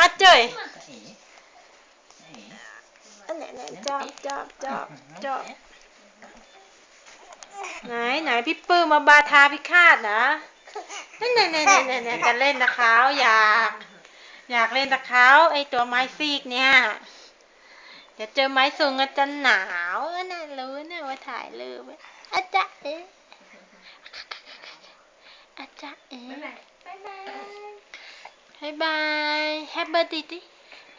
อาเจ้ยเอ๋เอ๋อันไหนไหนจับจับจับจับไหนไหนพี่ปื้มมาบาทาพิฆาตนะนั่นไหนไหนไหนไหนไหนจะเล่นนะเขาอยาก อยากเล่นนะเขาไอตัวไม้ซีกเนี่ยเดี๋ยวเจอไม้สูงอาจจะหนาวเออน่ารู้นะว่าถ่ายรูปอาจารย์เอ๊ะอาจารย์เอ๊ะ บ๊ายบาย บายบาย Happy birthday ดิ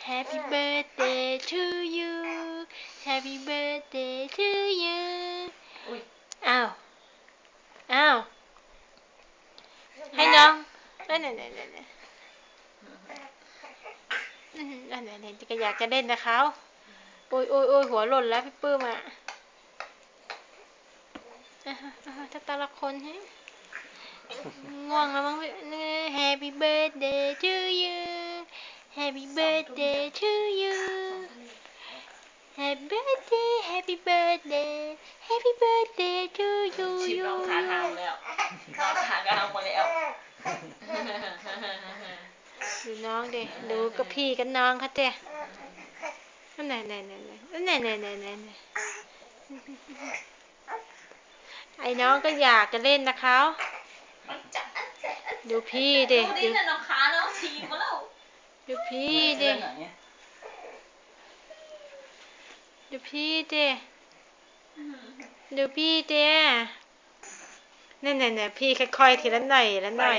Happy birthday to you Happy birthday to you อุ้ยอ้าวอ้าวให้น้องเอ้ยเนี่ยเนี่ยเนี่ยเนี่ยอืมอันไหนเนี่ยก็อยากจะเล่นนะเขาโอ้ยโอ้ยโอ้ยหัวหล่นแล้วพี่ปื้มอะอะฮะอะฮะถ้าแต่ละคนให้ง่วงแล้วมั้งพี่เนี่ย Happy birthday to you Happy birthday to you Happy birthday Happy birthday Happy birthday to you ชิบ you รองขาทางแล้วรองขาทางหมดแล้วดูน้องดิดูกับพี่กับน้องเขาเจ้นั่นไหนไหนไหนไหนไหนไหนไหนไหนไอ้น้องก็อยากจะเล่นนะเขามันจะอัน ดูพี่เด็ดูดิน้องขาน้องฉีกมาแล้วดูพี่เด็ดูพี่เด็ดูพี่เด็นั่นน่นพี่ค่อยๆทีละหน่อยละหน่อย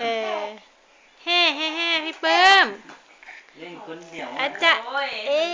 เออเฮ้เฮ้เฮ้พี่เปิ้มอาจาะเอ๊